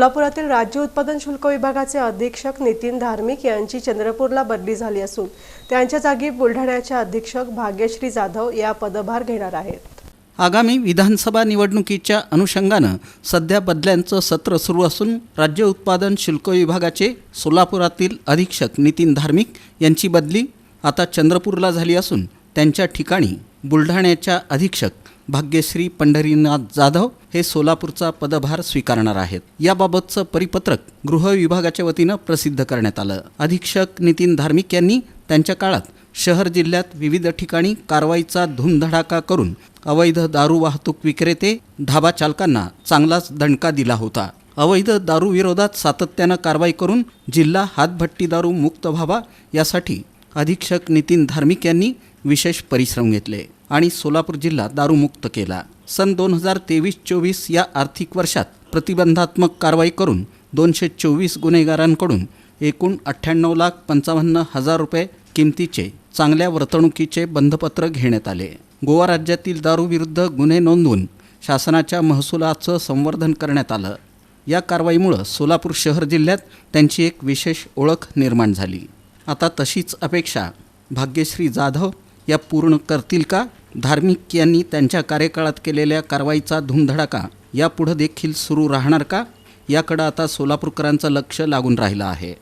सोलापुरातील राज्य उत्पादन शुल्क विभागाचे अधीक्षक नितीन धार्मिक यांची चंद्रपूरला बदली झाली असून त्यांच्या जागी बुलढाण्याचे अधीक्षक भाग्यश्री जाधव या पदभार घेणार आहेत. आगामी विधानसभा निवडणुकीच्या अनुषंगानं सध्या बदल्यांचं सत्र सुरू असून राज्य उत्पादन शुल्क विभागाचे सोलापुरातील अधीक्षक नितीन धार्मिक यांची बदली आता चंद्रपूरला झाली असून त्यांच्या ठिकाणी बुलढाण्याच्या अधीक्षक भाग्यश्री पंढरीनाथ जाधव हे सोलापूरचा पदभार स्वीकारणार आहेत. याबाबतचं परिपत्रक गृह विभागाच्या वतीनं प्रसिद्ध करण्यात आलं. अधीक्षक नितीन धार्मिक यांनी त्यांच्या काळात शहर जिल्ह्यात विविध ठिकाणी कारवाईचा धूमधडाका करून अवैध दारू वाहतूक विक्रेते ढाबा चालकांना चांगलाच दणका दिला होता. अवैध दारू विरोधात सातत्यानं कारवाई करून जिल्हा हातभट्टी दारू मुक्त व्हावा यासाठी अधीक्षक नितीन धार्मिक यांनी विशेष परिश्रम घेतले. आणि सोलापूर जिल्हा दारूमुक्त केला. सन दोन हजार तेवीस चोवीस या आर्थिक वर्षात प्रतिबंधात्मक कारवाई करून दोनशे चोवीस गुन्हेगारांकडून एकूण अठ्ठ्याण्णव लाख पंचावन्न हजार रुपये किमतीचे चांगल्या वर्तणुकीचे बंधपत्र घेण्यात आले. गोवा राज्यातील दारूविरुद्ध गुन्हे नोंदवून शासनाच्या महसुलाचं संवर्धन करण्यात आलं. या कारवाईमुळं सोलापूर शहर जिल्ह्यात त्यांची एक विशेष ओळख निर्माण झाली. आता तशीच अपेक्षा भाग्यश्री जाधव या पूर्ण करतील का? धार्मिक यांनी त्यांच्या कार्यकाळात केलेल्या कारवाईचा धूमधडाका यापुढं देखील सुरू राहणार का? याकडं आता सोलापूरकरांचं लक्ष लागून राहिलं आहे.